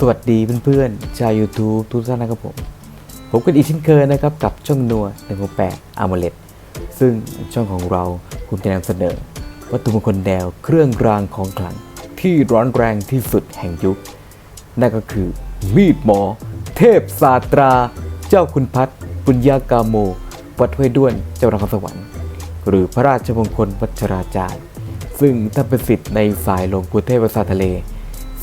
สวัสดีเพื่อนๆชาว YouTube ทุกท่านนะครับผม ผมกันอีกเช่นเคยนะครับ กับช่องนัว168 a m o l e t ซึ่งช่องของเราคุณจะนำเสนอ วัตถุมงคลแนวเครื่องรางของขลัง ที่ร้อนแรงที่สุดแห่งยุค นั่นก็คือ มีดหมอ เทพศาตรา เจ้าคุณพัฒน์ปุญญากาโม วัดห้วยด้วนเจ้านครสวรรค์ หรือพระราชมงคลวัชราจารย์ ซึ่งท่านเป็นสิทธิ์ในสายหลวงปู่เทพประสาทะเล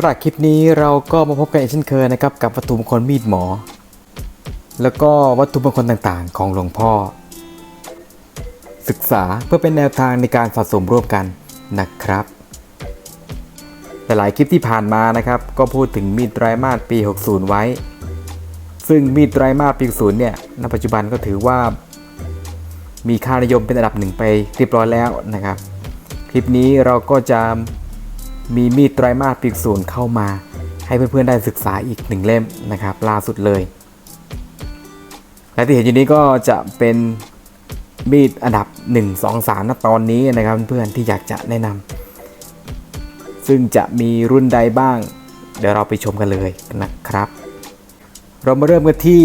ำหรับคลิปนี้เราก็มาพบกันอีกเช่นเคยนะครับกับวัตถุมงคลมีดหมอ แล้วก็วัตถุมงคลต่างๆ ของหลวงพ่อ ศึกษาเพื่อเป็นแนวทางในการสะสมร่วมกันนะครับแต่หลายคลิปที่ผ่านมานะครับก็พูดถึงมีดไตรมาสปี 60 ไว้ ซึ่งมีดไตรมาสปี 60 เนี่ยณปัจจุบันก็ถือว่า มีค่านิยมเป็นอันดับหนึ่งไปเรียบร้อยแล้วนะครับ คลิปนี้เราก็จะ มีมีดไตรมาสปี60เข้ามา ให้เพื่อนๆได้ศึกษาอีกหนึ่งเล่มนะครับล่าสุดเลย และที่เห็นอยู่นี้ก็จะเป็นมีดอันดับ 1 2 3ณตอนนี้นะครับเพื่อนๆที่อยากจะแนะนำซึ่งจะมีรุ่นใดบ้าง เดี๋ยวเราไปชมกันเลยนะครับ เรามาเริ่มกันที่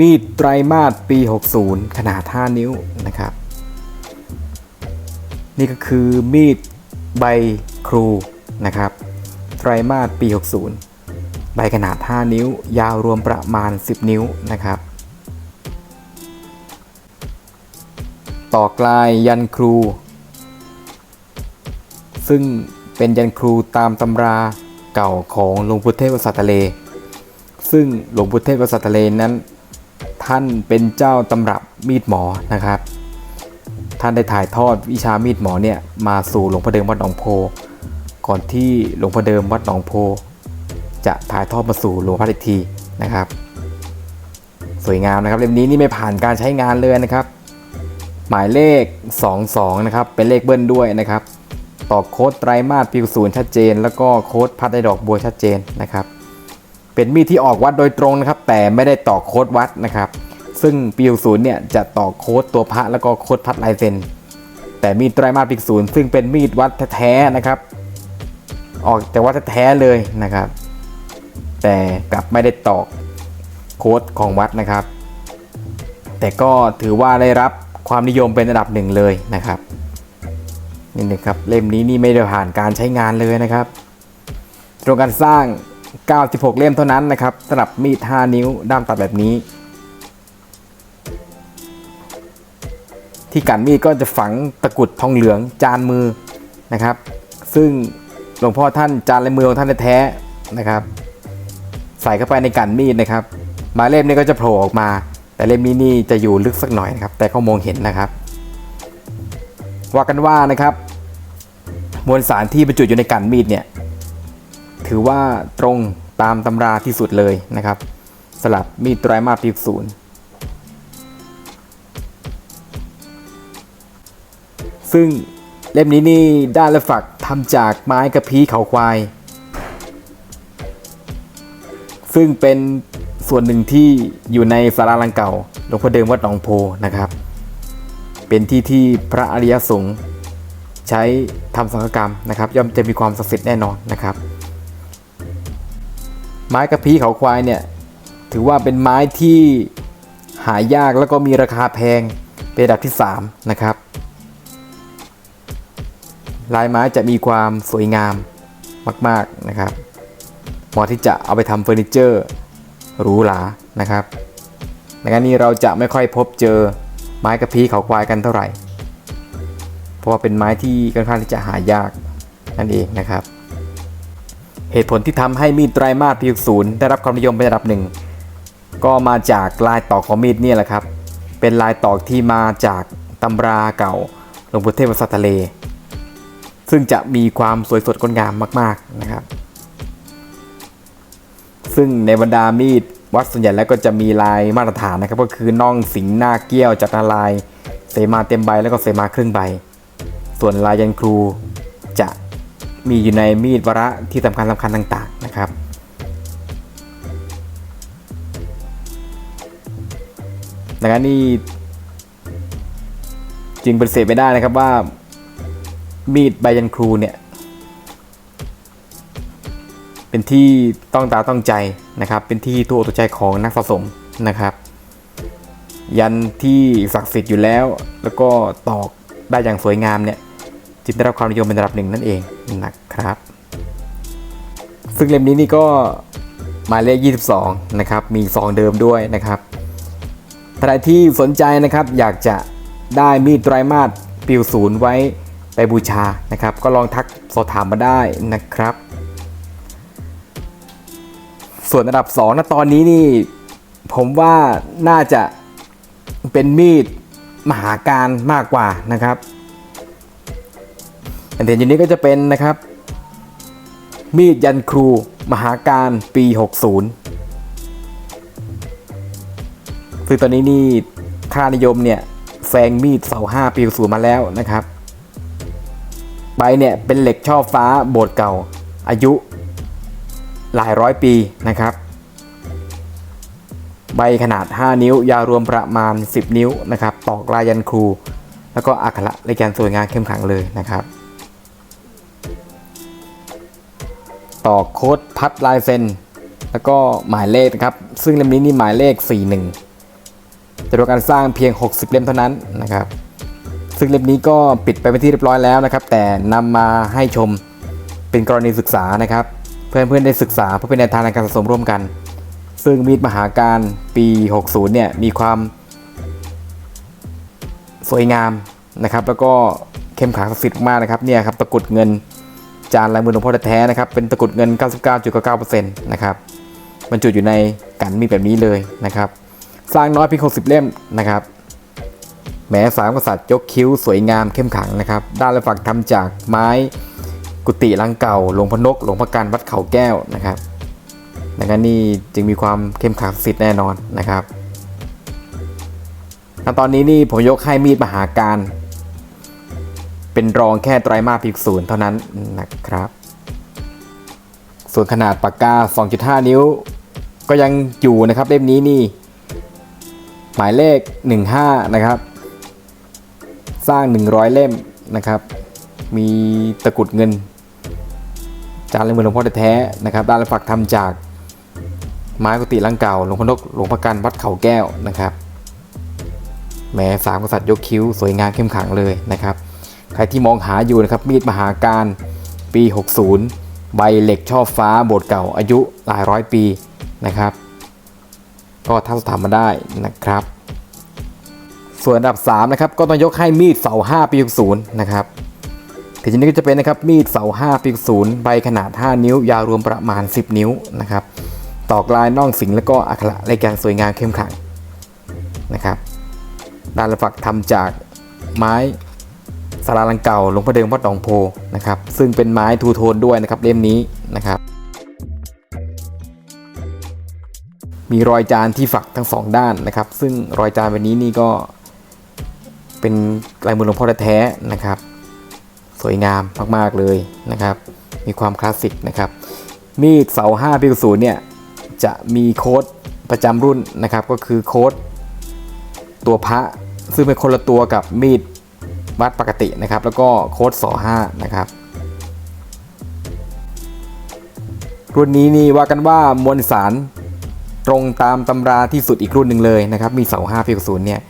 มีดไตรมาสปี 60 ขนาด 5 นิ้วนะครับ นี่ก็คือมีดใบครู นะครับ ไตรมาสปี 60 ใบขนาด 5 นิ้ว ยาวรวมประมาณ 10 นิ้วนะครับ ต่อกลายยันครู ซึ่งเป็นยันครูตามตำราเก่าของหลวงพุทธเทพวสัตเล ซึ่งหลวงพุทธเทพวสัตเลนั้น ท่านเป็นเจ้าตำรับมีดหมอนะครับท่านได้ถ่ายทอดวิชามีดหมอเนี่ยมาสู่หลวงพ่อเดิมวัดหนองโพ ก่อนที่หลวงพ่อเดิมวัดหนองโพ จะถ่ายทอดมาสู่หลวงพ่ออีกทีนะครับ สวยงามนะครับเล่มนี้นี่ไม่ผ่านการใช้งานเลยนะครับ หมายเลข 22 นะครับ เป็นเลขเบิ้ลด้วยนะครับต่อโค้ดไตรมาสปีศูนย์ชัดเจน แล้วก็โค้ดพัดได้ดอกบัวชัดเจนนะครับ เป็นมีดที่ออกวัดโดยตรงนะครับ แต่ไม่ได้ต่อโค้ดวัดนะครับ ซึ่งปีศูนย์เนี่ยจะต่อโค้ดตัวพระแล้วก็โค้ดพัดลายเซ็นแต่มีดไตรมาสปีศูนย์ซึ่งเป็นมีดวัดแท้ๆนะครับ ออกจากวัดแท้ๆเลยนะครับ แต่กลับไม่ได้ตอกโค้ดของวัดนะครับ แต่ก็ถือว่าได้รับความนิยมเป็นระดับหนึ่งเลยนะครับนี่นะครับเล่มนี้นี่ไม่ได้ผ่านการใช้งานเลยนะครับโครงการสร้าง 96 เล่มเท่านั้นนะครับสำหรับมีด 5 นิ้วด้ามตัดแบบนี้ ที่กันมีดก็จะฝังตะกุดทองเหลืองจานมือนะครับ ซึ่ง หลวงพ่อท่านจานลายมือของท่านแท้ๆนะครับ ใส่เข้าไปในกันมีดนะครับมาเล่มนี้ก็จะโผล่ออกมา แต่เล่มนี้นี่จะอยู่ลึกสักหน่อยนะครับ แต่ก็มองเห็นนะครับ ว่ากันว่านะครับมวลสารที่บรรจุอยู่ในกันมีดเนี่ยถือว่าตรงตามตำราที่สุดเลยนะครับสลับมีดไตรมาสปีศูนย์ซึ่ง เล่มนี้นี่ด้านและฝักทำจากไม้กระพี้เขาควาย ซึ่งเป็นส่วนหนึ่งที่อยู่ในศาลาลังเก่าหลวงพ่อเดิมวัดหนองโพนะครับ เป็นที่ที่พระอริยสงฆ์ใช้ทำสังฆกรรมนะครับ ย่อมจะมีความศักดิ์สิทธิ์แน่นอนนะครับ ไม้กระพี้เขาควายเนี่ยถือว่าเป็นไม้ที่หายากแล้วก็มีราคาแพงเป็นอันดับที่ 3 นะครับ ลายไม้จะมีความสวยงามมาก ๆนะครับเหมาะที่จะเอาไปทำเฟอร์นิเจอร์หรูหรานะครับในงานนี้เราจะไม่ค่อยพบเจอไม้กระพี้เขาควายกันเท่าไหร่ เพราะว่าเป็นไม้ที่ค่อนข้างที่จะหายากนั่นเองนะครับ เหตุผลที่ทำให้มีดไตรมาสพีศูนย์ได้รับความนิยมเป็นอันดับหนึ่ง ก็มาจากลายตอกของมีดเนี่ยแหละครับ เป็นลายตอกที่มาจากตำราเก่าหลวงปู่เทพวัดสัตทะเล ซึ่งจะมีความสวยสดงดงามมากๆนะครับ ซึ่งในบรรดามีดวัดส่วนใหญ่แล้วก็จะมีลายมาตรฐานนะครับ ก็คือน่องสิงหน้าเกี้ยวจัตนาลาย เสมาเต็มใบแล้วก็เสมาครึ่งใบ ส่วนลายยันครูจะมีอยู่ในมีดวระที่สำคัญสำคัญต่าง ๆนะครับดังนั้นนี่จึงเป็นเสพไม่ได้นะครับว่า มีดใบยันครูเนี่ย เป็นที่ต้องตาต้องใจนะครับ เป็นที่ตัวอกตัวใจของนักสะสมนะครับ ยันที่ศักดิ์สิทธิ์อยู่แล้ว แล้วก็ตอกได้อย่างสวยงามเนี่ยจึงได้รับความนิยมเป็นระดับหนึ่งนั่นเองนะครับ ซึ่งเล่มนี้นี่ก็หมายเลข 22 นะครับ มีซองเดิมด้วยนะครับใครที่สนใจนะครับอยากจะได้มีดไตรมาสปิวศูนย์ไว้ ไปบูชานะครับ ก็ลองทักสอบถามมาได้นะครับ ส่วนอันดับ2นะตอนนี้นี่ ผมว่าน่าจะเป็นมีดมหาการมากกว่านะครับอันเด่นอยู่นี้ก็จะเป็นนะครับ มีดยันครูมหาการปี 60ซึ่งตอนนี้นี่ค่านิยมเนี่ยแซงมีดเสาห้าปีศูนย์มาแล้วนะครับ ใบเนี่ยเป็นเหล็กช่อฟ้าโบสถ์เก่า อายุหลายร้อยปีนะครับ ใบขนาด 5 นิ้ว ยาวรวมประมาณ 10 นิ้วนะครับตอกลายยันครู แล้วก็อักขระในการสวยงามเข้มขังเลยนะครับต่อโค้ดพัดลายเซ็น แล้วก็หมายเลขนะครับ ซึ่งเล่มนี้นี่หมายเลข 41จะรวมการสร้างเพียง 60 เล่มเท่านั้นนะครับ ซึ่งเล่มนี้ก็ปิดไปเป็นที่เรียบร้อยแล้วนะครับ แต่นำมาให้ชมเป็นกรณีศึกษานะครับ เพื่อนๆได้ศึกษาเพื่อเป็นแนวทางในการสะสมร่วมกัน ซึ่งมีดมหาการปี 60 เนี่ยมีความ สวยงามนะครับ แล้วก็เข้มขลังศักดิ์สิทธิ์มากนะครับเนี่ยครับตะกุดเงินจานลายมือหลวงพ่อแท้ๆนะครับเป็นตะกุดเงิน 99.99%นะครับบรรจุอยู่ในกันมีแบบนี้เลยนะครับ สร้างน้อยเพียง60 เล่มนะครับ แหมสามกษัตริย์ยกคิ้วสวยงามเข้มขังนะครับ ด้านละฝักทำจากไม้กุฏิลังเก่าหลวงพนกหลวงพระการวัดเขาแก้วนะครับดังนั้นนี่จึงมีความเข้มขังสิทธิ์แน่นอนนะครับณตอนนี้นี่ผมยกให้มีดมหาการ เป็นรองแค่ไตรมาสพีศูนย์เท่านั้นนะครับ ส่วนขนาดปากกา 2.5 นิ้ว ก็ยังอยู่นะครับเล่มนี้นี่ หมายเลข 15 นะครับ สร้าง 100 เล่มนะครับ มีตะกุดเงิน จานเลายมือหลวงพ่อแท้ๆนะครับด้านละฝักทำจากไม้กุฏิลังเก่าหลวงพ่อนกหลวงพระการวัดเขาแก้วนะครับแหม้สามกษัตริย์ยกคิ้วสวยงามเข้มขังเลยนะครับ ใครที่มองหาอยู่นะครับมีดมหาการปี 60 ใบเหล็กช่อฟ้าโบสถ์เก่าอายุหลายร้อยปีนะครับ ก็ทักสถามมาได้นะครับ ส่วนอันดับ3นะครับก็ต้องยกให้มีดเสา5ปี60นะครับทีนี้ก็จะเป็นนะครับมีดเสา5ปี60ใบขนาด 5 นิ้วยาวรวมประมาณ 10 นิ้วนะครับตอกลายน่องสิงแล้วก็อักขระรายการสวยงามเข้มขลังนะครับด้านละฝักทำจากไม้สาราลังเก่าหลวงพ่อเดิมวัดหนองโพนะครับซึ่งเป็นไม้ทูโทนด้วยนะครับเล่มนี้นะครับ มีรอยจานที่ฝักทั้งสองด้านนะครับ ซึ่งรอยจานแบบนี้นี่ก็ เป็นลายมือหลวงพ่อแท้ๆนะครับ สวยงามมากๆเลยนะครับ มีความคลาสสิกนะครับ มีดเสา5ปีศูนย์เนี่ยจะมีโค้ดประจำรุ่นนะครับ ก็คือโค้ดตัวพระซึ่งเป็นคนละตัวกับมีดวัดปกตินะครับ แล้วก็โค้ดสอ5นะครับ รุ่นนี้นี่ว่ากันว่ามวลสารตรงตามตำราที่สุดอีกรุ่นหนึ่งเลยนะครับ มีเสา5ปีศูนย์เนี่ย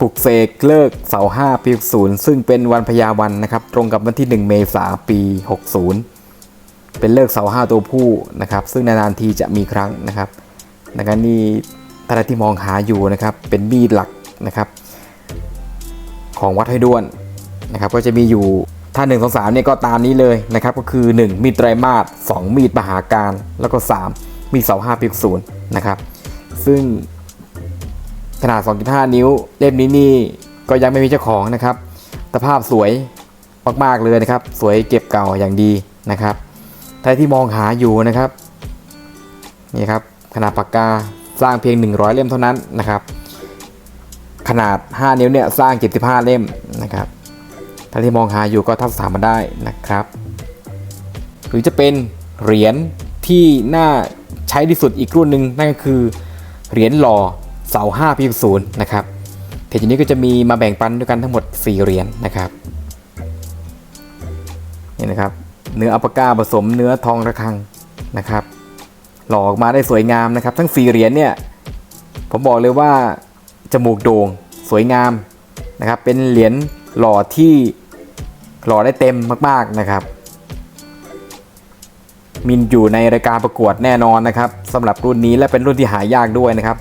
ปลุกเสกเลิกเสา5ปีศูนย์ซึ่งเป็นวันพญาวันนะครับ ตรงกับวันที่ 1 เมษาปี 60 เป็นเลิกเสา5ตัวผู้นะครับ ซึ่งนานๆทีจะมีครั้งนะครับดังนั้นนี่ท่านที่มองหาอยู่นะครับ เป็นมีดหลักนะครับ ของวัดห้วยด้วนนะครับ ก็จะมีอยู่ถ้า1 2 3เนี่ยก็ตามนี้เลยนะครับ ก็คือ 1 มีดไตรมาส2มีดมหาการ แล้วก็ 3 มีเสา5ปีศูนย์นะครับ ซึ่ง ขนาด 2.5 นิ้ว เล่มนี้นี่ก็ยังไม่มีเจ้าของนะครับ สภาพสวยมากๆเลยนะครับ สวยเก็บเก่าอย่างดีนะครับใครที่มองหาอยู่นะครับนี่ครับขนาดปากกาสร้างเพียง 100 เล่มเท่านั้นนะครับ ขนาด 5 นิ้วเนี่ยสร้าง 75 เล่มนะครับท่านที่มองหาอยู่ก็ทักถามมาได้นะครับ หรือจะเป็นเหรียญที่น่าใช้ที่สุดอีกรุ่นหนึ่งนั่นก็คือเหรียญหล่อ เสา5ปีศูนย์นะครับเพจนี้ก็จะมีมาแบ่งปันด้วยกันทั้งหมด 4เหรียญนะครับนี่นะครับ เนื้ออัปปะก้าผสมเนื้อทองระฆังนะครับ หล่อออกมาได้สวยงามนะครับ ทั้ง 4เหรียญเนี่ยผมบอกเลยว่าจมูกโด่งสวยงามนะครับ เป็นเหรียญหล่อที่หล่อได้เต็มมากๆนะครับ มินอยู่ในรายการประกวดแน่นอนนะครับสำหรับรุ่นนี้และเป็นรุ่นที่หายากด้วยนะครับ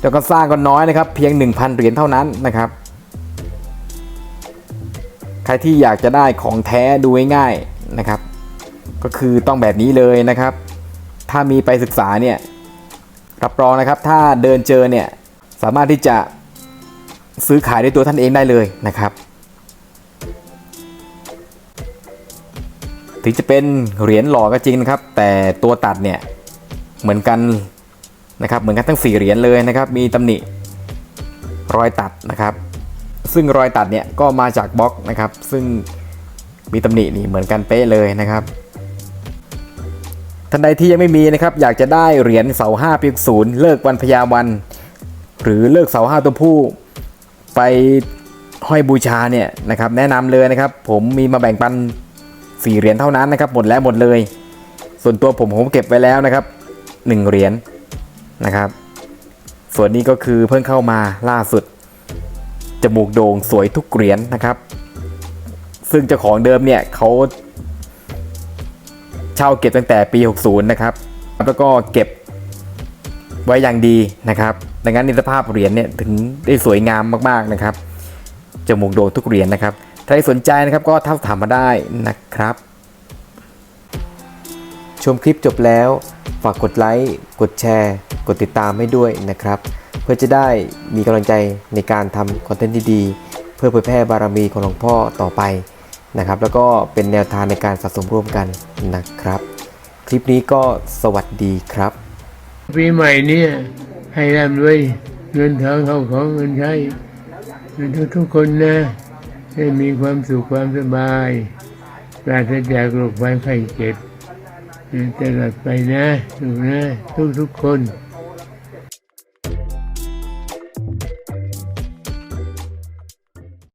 แล้วก็สร้างก็น้อยนะครับ เพียง 1,000 เหรียญเท่านั้นนะครับ ใครที่อยากจะได้ของแท้ดูง่ายๆนะครับ ก็คือต้องแบบนี้เลยนะครับ ถ้ามีไปศึกษาเนี่ยรับรองนะครับ ถ้าเดินเจอเนี่ยสามารถที่จะซื้อขายด้วยตัวท่านเองได้เลยนะครับ ถึงจะเป็นเหรียญหล่อก็จริงนะครับ แต่ตัวตัดเนี่ยเหมือนกัน นะครับเหมือนกันทั้ง 4 เหรียญเลยนะครับมีตำหนิรอยตัดนะครับ ซึ่งรอยตัดเนี่ยก็มาจากบล็อกนะครับ ซึ่งมีตำหนินี่เหมือนกันเป๊ะเลยนะครับท่านใดที่ยังไม่มีนะครับอยากจะได้เหรียญเสา5ปีศูนย์เลิกวันพญาวัน หรือเลิกเสา5ตัวผู้ไปห้อยบูชาเนี่ยนะครับแนะนำเลยนะครับ ผมมีมาแบ่งปัน4เหรียญเท่านั้นนะครับหมดแล้วหมดเลย ส่วนตัวผมผมเก็บไว้แล้วนะครับ1เหรียญ นะครับ ส่วนนี้ก็คือเพิ่งเข้ามาล่าสุด จมูกโด่งสวยทุกเหรียญนะครับ ซึ่งเจ้าของเดิมเนี่ยเขาเช่าเก็บตั้งแต่ปี 60 นะครับ แล้วก็เก็บไว้อย่างดีนะครับ ดังนั้นในสภาพเหรียญเนี่ยถึงได้สวยงามมากๆนะครับ จมูกโด่งทุกเหรียญนะครับ ถ้าใครสนใจนะครับก็ทักถามมาได้นะครับ ชมคลิปจบแล้ว ฝากกดไลค์ กดแชร์ กดติดตามให้ด้วยนะครับ เพื่อจะได้มีกำลังใจในการทำคอนเทนต์ที่ดีเพื่อเผยแพร่บารมีของหลวงพ่อต่อไปนะครับ แล้วก็เป็นแนวทางในการสะสมร่วมกันนะครับ คลิปนี้ก็สวัสดีครับ ปีใหม่เนี่ยให้ร่ำรวยเงินทองเข้าของเงินใช้ทุกทุกๆคนนะให้มีความสุขความสบายปราศจากโรคภัยไข้เจ็บตลอดไปนะถูกนะทุกทุกๆคน